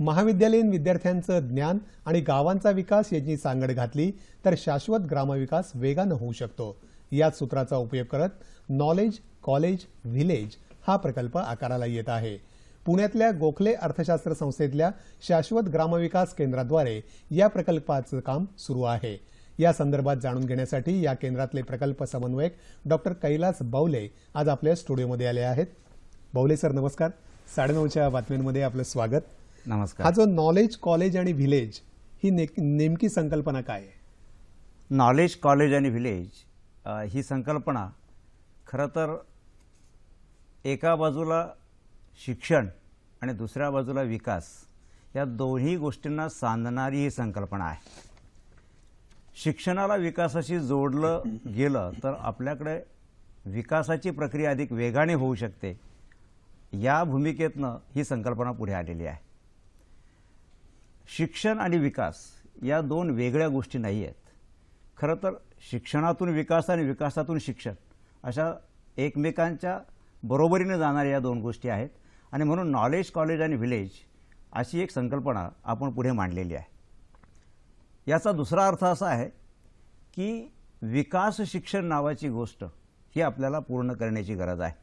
महाविद्यालयीन विद्यार्थ्यांचं ज्ञान आणि गावांचा विकास यांची सांगड घातली तर शाश्वत ग्रामविकास वेगानं होऊ शकतो. याच सूत्राचा उपयोग करत नॉलेज कॉलेज व्हिलेज हा प्रकल्प आकाराला येत आहे. पुण्यातल्या गोखले अर्थशास्त्र संस्थेतल्या शाश्वत ग्रामविकास केंद्राद्वारे या प्रकल्पाचं काम सुरू आहे. या संदर्भात जाणून घेण्यासाठी या केंद्रातले प्रकल्प समन्वयक डॉक्टर कैलास बावले आज आपल्या स्टुडिओमध्ये आले आहेत. बावले सर नमस्कार. साडेनऊच्या बातम्यांमध्ये आपलं स्वागत. हा नमस्कार जो नॉलेज कॉलेज आणि व्हिलेज ही ने- नेमकी संकल्पना काय आहे? नॉलेज कॉलेज आणि व्हिलेज ही संकल्पना खरं तर एका बाजूला शिक्षण आणि दुसऱ्या बाजूला विकास या दोन्ही गोष्टींना सांधणारी ही संकल्पना आहे. शिक्षणाला विकासाशी जोडलं गेलं तर आपल्याकडे विकासाची प्रक्रिया अधिक वेगाने होऊ शकते. या भूमिकेतनं ही संकल्पना पुढे आलेली आहे. शिक्षण आणि विकास या दोन वेगळ्या गोष्टी नाही आहेत. खरं तर शिक्षणातून विकास आणि विकासातून शिक्षण अशा एकमेकांच्या बरोबरीने जाणाऱ्या या दोन गोष्टी आहेत. आणि म्हणून नॉलेज कॉलेज आणि व्हिलेज अशी एक संकल्पना आपण पुढे मांडलेली आहे. याचा दुसरा अर्थ असा आहे की विकास शिक्षण नावाची गोष्ट ही आपल्याला पूर्ण करण्याची गरज आहे.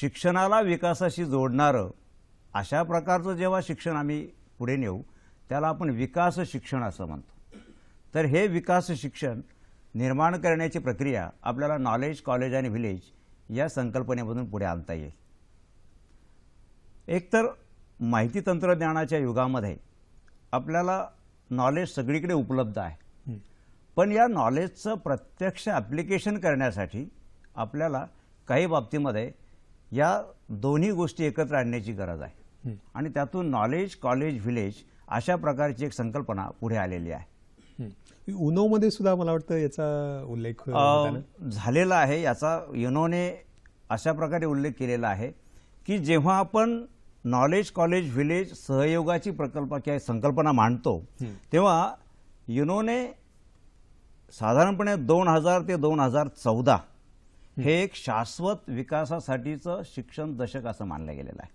शिक्षणाला विकासाशी जोडणारं अशा प्रकारचं जेव्हा शिक्षण आम्ही पुढे नेऊ त्याला आपण विकास शिक्षण असं म्हणतो. तर हे विकास शिक्षण निर्माण करण्याची प्रक्रिया आपल्याला नॉलेज कॉलेज आणि व्हिलेज या संकल्पनेमधून पुढे आणता येईल. एकतर माहिती तंत्रज्ञानाच्या युगामध्ये आपल्याला नॉलेज सगळीकडे उपलब्ध आहे. पण या नॉलेजचं प्रत्यक्ष ॲप्लिकेशन करण्यासाठी आपल्याला काही बाबतीमध्ये या दोन्ही गोष्टी एकत्र आणण्याची गरज आहे. आणि त्यातून नॉलेज कॉलेज व्हिलेज अशा प्रकारची एक संकल्पना पुढे आलेली आहे. उनोमध्ये सुद्धा मला वाटतं याचा उल्लेख झालेला आहे. याचा युनोने अशा प्रकारे उल्लेख केलेला आहे की जेव्हा आपण नॉलेज कॉलेज व्हिलेज सहयोगाची प्रकल्प किंवा संकल्पना मांडतो तेव्हा युनोने साधारणपणे दोन हजार ते दोन हजार चौदा हे एक शाश्वत विकासासाठीचं शिक्षण दशक असं मानलं गेलेलं आहे.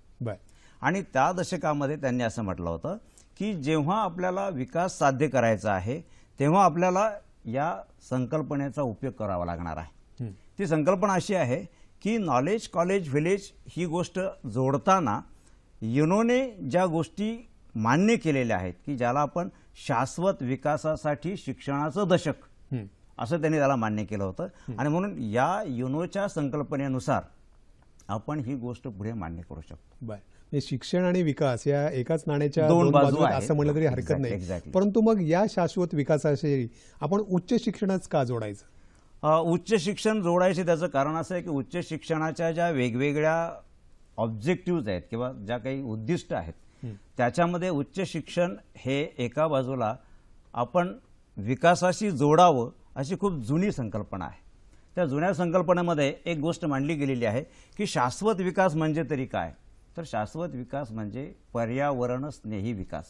आणि त्या दशकामध्ये त्यांनी असं म्हटलं होतं की जेव्हा आपल्याला विकास साध्य करायचा आहे तेव्हा आपल्याला या संकल्पनेचा उपयोग करावा लागणार आहे. ती संकल्पना अशी आहे की नॉलेज कॉलेज व्हिलेज ही गोष्ट जोडताना युनोने ज्या गोष्टी मान्य केलेल्या आहेत की ज्याला आपण शाश्वत विकासासाठी शिक्षणाचं दशक. असं त्यांनी त्याला मान्य केलं होतं. आणि म्हणून या युनोच्या संकल्पनेनुसार आपण ही गोष्ट पुढे मान्य करू शकतो. शिक्षण आणि विकास या एकाच नाण्याच्या दोन बाजू. असं म्हणलं तरी हरकत नाही. परंतु मग या शाश्वत विकासाशी आपण उच्च शिक्षणच का जोडायचं? उच्च शिक्षण जोडायचे त्याचं कारण असं आहे की उच्च शिक्षणाच्या ज्या वेगवेगळ्या ऑब्जेक्टिव्ह आहेत किंवा ज्या काही उद्दिष्ट आहेत त्याच्यामध्ये उच्च शिक्षण हे एका बाजूला आपण विकासाशी जोडावं अशी खूप जुनी संकल्पना आहे. त्या जुन्या संकल्पनेमध्ये एक गोष्ट मांडली गेलेली आहे की शाश्वत विकास म्हणजे तरी काय? तर शाश्वत विकास म्हणजे पर्यावरण स्नेही विकास.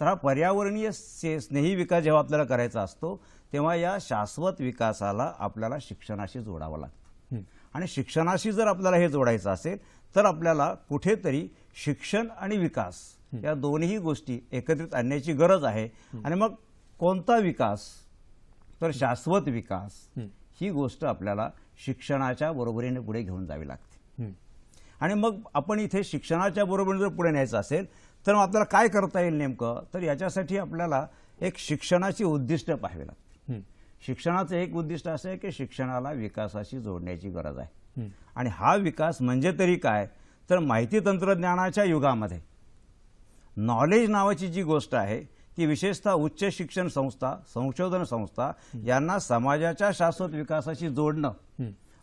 तर हा पर्यावरणीय स्नेही विकास जेव्हा आपल्याला करायचा असतो तेव्हा या शाश्वत विकासाला आपल्याला शिक्षणाशी जोडावं लागतं. आणि शिक्षणाशी जर आपल्याला हे जोडायचं असेल तर आपल्याला कुठेतरी शिक्षण आणि विकास या दोन्ही गोष्टी एकत्रित आणण्याची गरज आहे. आणि मग कोणता विकास? तर शाश्वत विकास ही गोष्ट आपल्याला शिक्षणाच्या बरोबरीने पुढे घेऊन जावी लागते. आणि मग आपण इथे शिक्षणाच्या बरोबरीने जर पुढे न्यायचं असेल तर मग आपल्याला काय करता येईल नेमकं तर याच्यासाठी आपल्याला एक शिक्षणाची उद्दिष्ट पाहावी लागते हं. शिक्षणाचं एक उद्दिष्ट असं आहे की शिक्षणाला विकासाशी जोडण्याची गरज आहे. आणि हा विकास म्हणजे तरी काय तर माहिती तंत्रज्ञानाच्या युगामध्ये नॉलेज नावाची जी गोष्ट आहे ती विशेषतः उच्च शिक्षण संस्था संशोधन संस्था यांना समाजाच्या शाश्वत विकासाशी जोडणं.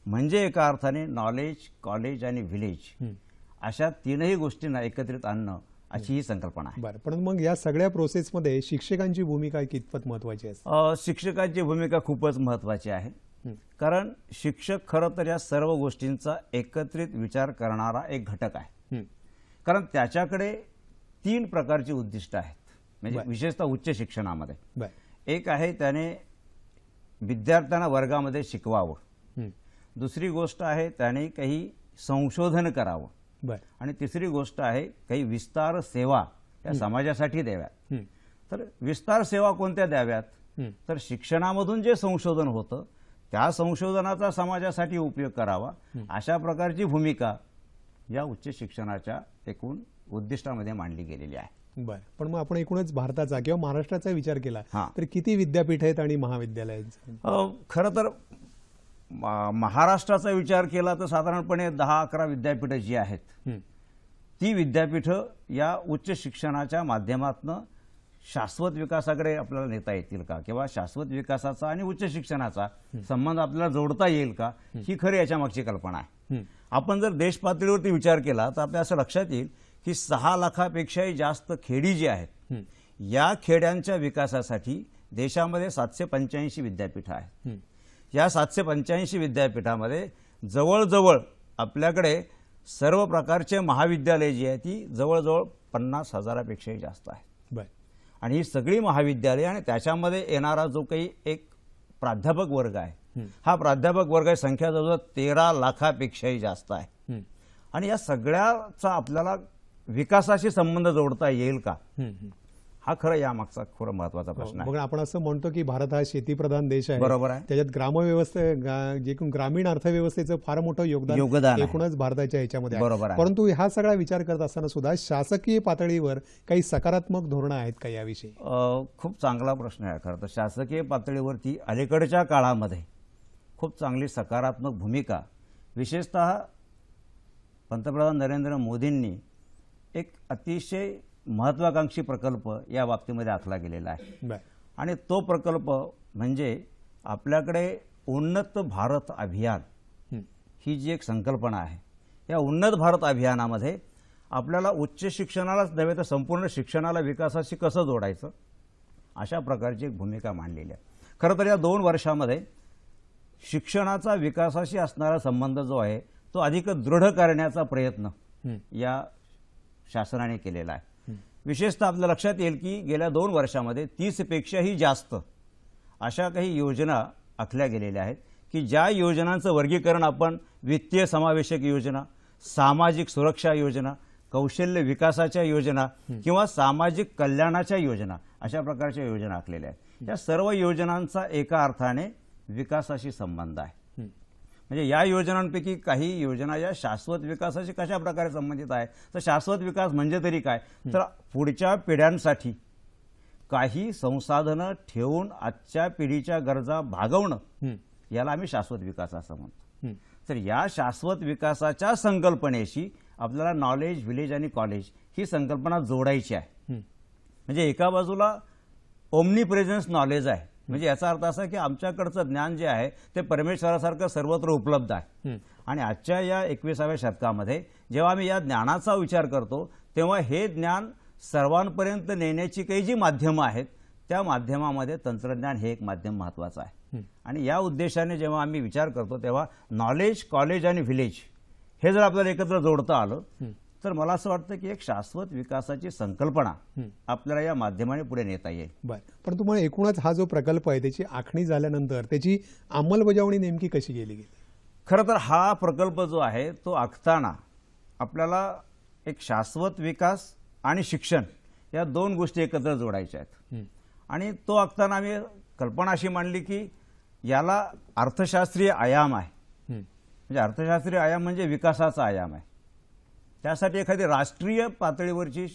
म्हणजे एका अर्थाने नॉलेज कॉलेज आणि व्हिलेज. अशा तीनही गोष्टींना एकत्रित आणणं अशी ही संकल्पना आहे बरं पण मग या सगळ्या प्रोसेसमध्ये शिक्षकांची भूमिका कितपत महत्वाची अ, शिक्षकांची भूमिका खूपच महत्वाची आहे. कारण शिक्षक खरं तर या सर्व गोष्टींचा एकत्रित विचार करणारा एक घटक आहे. कारण त्याच्याकडे तीन प्रकारची उद्दिष्ट आहेत म्हणजे. विशेषतः उच्च शिक्षणामध्ये एक आहे त्याने विद्यार्थ्यांना वर्गामध्ये शिकवावं. दुसरी गोष्ट आहे त्याने काही संशोधन करावं. बरं. आणि तिसरी गोष्ट आहे काही विस्तार सेवा या समाजासाठी द्याव्यात. तर विस्तार सेवा कोणत्या द्याव्यात. तर शिक्षणामधून जे संशोधन होतं त्या संशोधनाचा समाजासाठी उपयोग करावा. अशा प्रकारची भूमिका या उच्च शिक्षणाच्या एकूण उद्दिष्टामध्ये मांडली गेलेली आहे. बरं. पण मग आपण एकूणच भारताचा किंवा महाराष्ट्राचा विचार केला. तर किती विद्यापीठ आहेत आणि महाविद्यालय खरं तर महाराष्ट्राचा विचार केला तर साधारणपणे दहा अकरा विद्यापीठं जी आहेत ती विद्यापीठं या उच्च शिक्षणाच्या माध्यमातून शाश्वत विकासाकडे आपल्याला नेता येतील का? किंवा शाश्वत विकासाचा आणि उच्च शिक्षणाचा संबंध आपल्याला जोडता येईल का? ही खरी याच्या मागची कल्पना आहे. आपण जर देश पातळीवरती विचार केला तर आपल्या असं लक्षात येईल की सहा लाखापेक्षाही जास्त खेडी जी आहेत या खेड्यांच्या विकासासाठी देशामध्ये सातशे पंच्याऐंशी विद्यापीठं आहेत. या सातशे पंच्याऐंशी विद्यापीठामध्ये जवळजवळ आपल्याकडे सर्व प्रकारचे महाविद्यालय जी आहे ती जवळजवळ पन्नास हजारापेक्षाही जास्त आहे बरं. आणि ही सगळी महाविद्यालय आणि त्याच्यामध्ये येणारा जो काही एक प्राध्यापक वर्ग आहे हा प्राध्यापक वर्गाची संख्या जवळजवळ तेरा लाखापेक्षाही जास्त आहे. आणि या सगळ्याचा आपल्याला विकासाशी संबंध जोडता येईल का? हं, हं. हा खरं यामागचा खरं महत्त्वाचा प्रश्न आहे बघा आपण असं म्हणतो की भारत हा शेतीप्रधान देश आहे बरोबर आहे. त्याच्यात ग्रामव्यवस्थे जे ग्रामीण अर्थव्यवस्थेचं फार मोठं योगदान योगदान. एकूणच भारताच्या ह्याच्यामध्ये बरोबर आहे. परंतु हा सगळा विचार करत असताना सुद्धा शासकीय पातळीवर काही सकारात्मक धोरणं आहेत का याविषयी खूप चांगला प्रश्न आहे खरं तर शासकीय पातळीवरती अलीकडच्या काळामध्ये खूप चांगली सकारात्मक भूमिका विशेषत पंतप्रधान नरेंद्र मोदींनी एक अतिशय महत्वाकांक्षी प्रकल्प या बाबतीमध्ये आखला गेलेला आहे. आणि तो प्रकल्प म्हणजे आपल्याकडे उन्नत भारत अभियान हं, जी एक संकल्पना आहे या उन्नत भारत अभियानामध्ये आपल्याला उच्च शिक्षणालाच नव्हे तर संपूर्ण शिक्षणाला विकासाशी कसं जोडायचं अशा प्रकारची एक भूमिका मांडलेली आहे. खरं तर या दोन वर्षामध्ये शिक्षणाचा विकासाशी असणारा संबंध जो आहे तो अधिक दृढ करण्याचा प्रयत्न या शासनाने केलेला आहे. विशेषतः आपल्या लक्षात येईल की गेल्या दोन वर्षामध्ये तीसपेक्षाही जास्त अशा काही योजना आखल्या गेलेल्या आहेत की ज्या योजनांचं वर्गीकरण आपण वित्तीय समावेशक योजना सामाजिक सुरक्षा योजना कौशल्य विकासाच्या योजना किंवा सामाजिक कल्याणाच्या योजना अशा प्रकारच्या योजना आखलेल्या आहेत. या सर्व योजनांचा एका अर्थाने विकासाशी संबंध आहे. म्हणजे या योजनांपैकी काही योजना या शाश्वत विकासाशी कशा प्रकारे संबंधित आहे? तर शाश्वत विकास म्हणजे तरी काय? तर पुढच्या पिढ्यांसाठी काही संसाधनं ठेवून आजच्या पिढीच्या गरजा भागवणं याला आम्ही शाश्वत विकास असं म्हणतो. तर या शाश्वत विकासाच्या संकल्पनेशी आपल्याला नॉलेज व्हिलेज आणि कॉलेज ही संकल्पना जोडायची आहे. म्हणजे एका बाजूला ओमनी प्रेझेन्स नॉलेज आहे. म्हणजे याचा अर्थ असा की आमच्याकडचं ज्ञान जे आहे ते परमेश्वरासारखं सर्वत्र उपलब्ध आहे आणि आजच्या या एकविसाव्या शतकामध्ये जेव्हा आम्ही या ज्ञानाचा विचार करतो तेव्हा हे ज्ञान सर्वांपर्यंत नेण्याची काही जी माध्यमं आहेत त्या माध्यमामध्ये तंत्रज्ञान हे एक माध्यम महत्वाचं आहे. आणि या उद्देशाने जेव्हा आम्ही विचार करतो तेव्हा नॉलेज कॉलेज आणि व्हिलेज हे जर आपल्याला एकत्र जोडता आलं. तर मला असं वाटतं की एक शाश्वत विकासाची संकल्पना. आपल्याला या माध्यमाने पुढे नेता येईल. बर. पण तुम्हाला एकूणच हा जो प्रकल्प आहे त्याची आखणी झाल्यानंतर त्याची अंमलबजावणी नेमकी कशी केली गेली? खरं तर हा प्रकल्प जो आहे तो आखताना आपल्याला एक शाश्वत विकास आणि शिक्षण या दोन गोष्टी एकत्र जोडायच्या आहेत. आणि तो आखताना आम्ही कल्पना अशी मांडली की याला अर्थशास्त्रीय आयाम आहे. म्हणजे अर्थशास्त्रीय आयाम म्हणजे विकासाचा आयाम आहे. त्यासाठी एखादी राष्ट्रीय पातळीवरची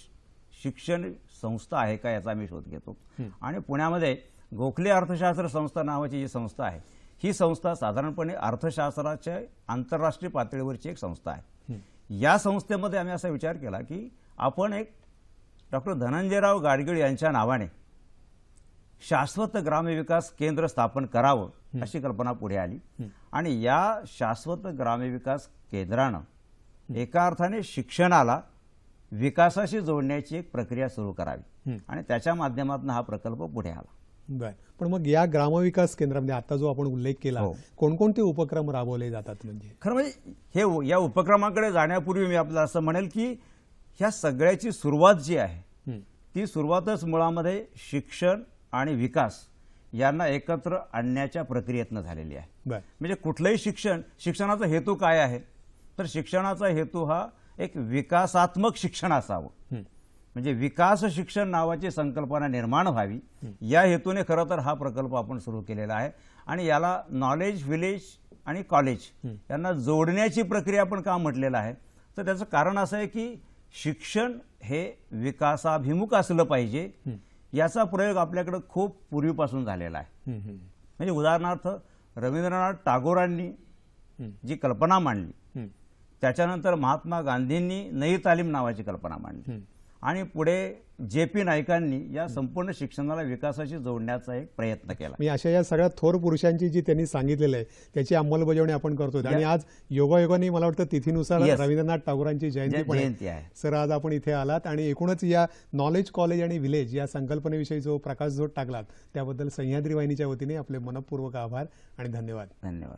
शिक्षण संस्था आहे का याचा आम्ही शोध घेतो. आणि पुण्यामध्ये गोखले अर्थशास्त्र संस्था नावाची जी संस्था आहे ही संस्था साधारणपणे अर्थशास्त्राच्या आंतरराष्ट्रीय पातळीवरची एक संस्था आहे. या संस्थेमध्ये आम्ही असा विचार केला की आपण एक डॉक्टर धनंजयराव गाडगीळ यांच्या नावाने शाश्वत ग्रामविकास केंद्र स्थापन करावं अशी कल्पना पुढे आली. आणि या शाश्वत ग्रामविकास केंद्रानं एका अर्थाने शिक्षणाला विकासाशी जोडण्याची एक प्रक्रिया सुरू करावी. आणि त्याच्या माध्यमातून हा प्रकल्प पुढे आला. बर. पण मग या ग्रामविकास केंद्रामध्ये आता जो आपण उल्लेख केला हो. कोणकोणते उपक्रम राबवले जातात म्हणजे? खरं म्हणजे हे या उपक्रमाकडे जाण्यापूर्वी मी आपल्याला असं म्हणेल की ह्या सगळ्याची सुरुवात जी आहे ती सुरुवातच मुळामध्ये शिक्षण आणि विकास यांना एकत्र आणण्याच्या प्रक्रियेतनं झालेली आहे. बर. म्हणजे कुठलंही शिक्षण शिक्षणाचा हेतू काय आहे? तर शिक्षणाचा हेतू हा एक विकासात्मक शिक्षण असावं. म्हणजे विकास शिक्षण नावाची संकल्पना निर्माण व्हावी. या हेतूने खरं तर हा प्रकल्प आपण सुरू केलेला आहे. आणि याला नॉलेज विलेज आणि कॉलेज यांना जोडण्याची प्रक्रिया आपण का म्हटलेलं आहे? तर त्याचं कारण असं आहे की शिक्षण हे विकासाभिमुख असलं पाहिजे. याचा प्रयोग आपल्याकडं खूप पूर्वीपासून झालेला आहे. म्हणजे उदाहरणार्थ रवींद्रनाथ टागोरांनी. जी कल्पना मांडली त्याच्यानंतर महात्मा गांधींनी नई तालीम नावाची कल्पना मांडली. आणि पुढे जे पी नाईकांनी या संपूर्ण शिक्षणाला विकासाशी जोडण्याचा एक प्रयत्न केला. मी अशा या सगळ्या थोर पुरुषांची जी त्यांनी सांगितलेलं आहे त्याची अंमलबजावणी आपण करतोय. आणि आज योगायोगाने मला वाटतं तिथीनुसार. रवींद्रनाथ टागोरांची जयंती जय- पण आहे. जयंती आहे. सर आज आपण इथे आलात आणि एकूणच या नॉलेज कॉलेज आणि विलेज या संकल्पनेविषयी जो प्रकाशझोत टाकलात त्याबद्दल सह्याद्री वाहिनीच्या वतीने आपले मनपूर्वक आभार आणि धन्यवाद. धन्यवाद.